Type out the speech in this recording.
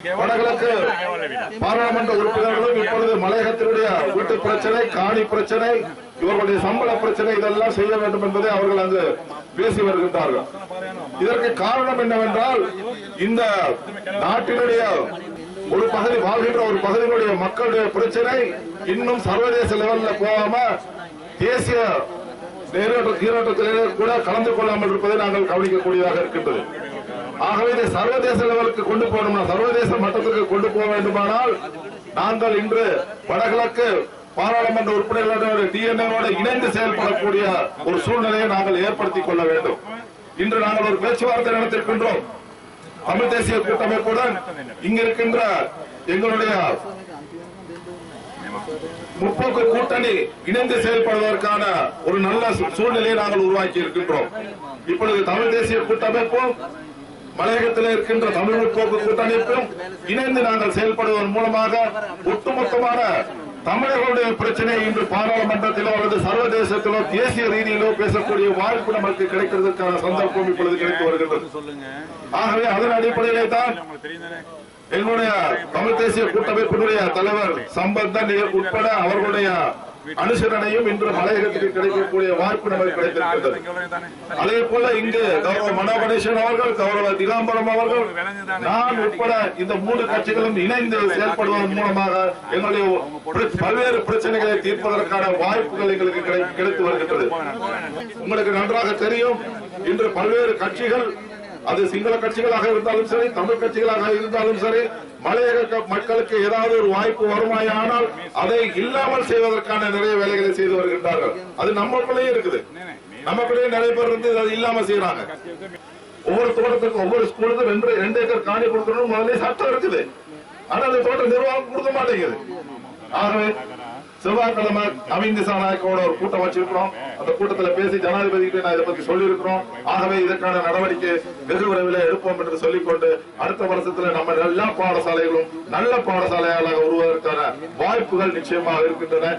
வடகிழக்கு பாராளுமன்ற உறுப்பினர்களும் இப்பொழுது மலையகத்தினுடைய வீட்டு பிரச்சனை காணி பிரச்சனை இவர்களுடைய சம்பள பிரச்சனை இதெல்லாம் செய்ய வேண்டும் என்பதை அவர்கள் அங்கு பேசி வருகின்றார்கள். இதற்கு காரணம் என்னவென்றால் இந்த நாட்டினுடைய ஒரு பகுதி வாழ்கின்ற ஒரு பகுதியினுடைய மக்களுடைய பிரச்சனை இன்னும் சர்வதேச லெவல்ல போகாம தேசிய நீரோட்ட நீரோட்டத்திலே கூட கலந்து கொள்ளாமல் இருப்பதை நாங்கள் கவனிக்கக்கூடியதாக இருக்கின்றது. ஆகவே இதை சர்வதேச லெவலுக்கு கொண்டு போகணும் சர்வதேச மட்டத்திற்கு கொண்டு போக வேண்டுமானால் நாங்கள் இன்று வடகிழக்கு பாராளுமன்ற உறுப்பினர்களோட டிஎன்ஏவோட இணைந்து செயல்படக்கூடிய ஒரு சூழ்நிலையை நாங்கள் ஏற்படுத்திக் கொள்ள வேண்டும். இன்று நாங்கள் ஒரு பேச்சுவார்த்தை நடத்திருக்கின்றோம். தமிழ் தேசிய கூட்டமைப்புடன் இங்க இருக்கின்ற எங்களுடைய முற்போக்கு கூட்டணி இணைந்து செயல்படுவதற்கான ஒரு நல்ல சூழ்நிலையை நாங்கள் உருவாக்கி இருக்கின்றோம் இப்பொழுது தமிழ் தேசிய கூட்டமைப்பும் மலையகத்தில் இருக்கின்ற தமிழ் முற்போக்கு கூட்டமைப்பும் இணைந்து நாங்கள் செயல்படுவதன் மூலமாக ஒட்டுமொத்தமான தமிழர்களுடைய பிரச்சனையை இன்று பாராளுமன்றத்திலோ அல்லது சர்வதேசத்திலோ தேசிய ரீதியிலோ பேசக்கூடிய வாய்ப்பு நமக்கு கிடைக்கிறதுக்கான சந்தர்ப்பம் இப்பொழுது கிடைத்து வருகிறது. ஆகவே அதன் அடிப்படையிலே தான் எங்களுடைய தமிழ் தேசிய கூட்டமைப்பினுடைய தலைவர் சம்பந்தன் உட்பட அவர்களுடைய அனுசரணையும் இன்று மலையகத்துக்கு கிடைக்கக்கூடிய வாய்ப்பு நமக்கு கிடைத்திருக்கிறது. அதே போல இங்கு கௌரவ மனோகணேசன் அவர்கள் கௌரவ திகாம்பரம் அவர்கள் நான் உட்பட இந்த மூன்று கட்சிகளும் இணைந்து செயல்படுவதன் மூலமாக எங்களுடைய பல்வேறு பிரச்சனைகளை தீர்ப்பதற்கான வாய்ப்புகள் எங்களுக்கு கிடை- கிடைத்து வருகின்றது. உங்களுக்கு நன்றாக தெரியும் இன்று பல்வேறு கட்சிகள் அது சிங்கள கட்சிகளாக இருந்தாலும் சரி தமிழ் கட்சிகளாக இருந்தாலும் சரி மலையக மக்களுக்கு ஏதாவது ஒரு வாய்ப்பு வருமாயானால் அதை இல்லாமல் செய்வதற்கான நிறைய வேலைகளை செய்து வருகின்றார்கள். அது நம்மளுக்குள்ளேயே இருக்குது. நமக்குள்ளேயே நிறைய பேர் இருந்து அது இல்லாம செய்யறாங்க ஒவ்வொரு தோட்டத்துக்கும் ஒவ்வொரு ஸ்கூலுக்கும் ரெண்டு ரெண்டு ஏக்கர் காணி கொடுக்கணும் முதல்ல சட்டம் இருக்குது. ஆனா அந்த தோட்ட நிர்வாகம் கொடுக்க மாட்டேங்குது. ஆகவே செவ்வாய்க்கிழமை அமைந்திசா நாயக்கோட ஒரு கூட்டம் வச்சிருக்கிறோம். அந்த கூட்டத்தில் பேசி ஜனாதிபதி நான் இதை பத்தி சொல்லியிருக்கிறோம். ஆகவே இதற்கான நடவடிக்கை வெகு விரைவில் எடுப்போம் என்று சொல்லிக்கொண்டு அடுத்த வருஷத்துல நம்ம எல்லா பாடசாலைகளும் நல்ல பாடசாலைகளாக உருவதற்கான வாய்ப்புகள் நிச்சயமாக இருக்கின்றன.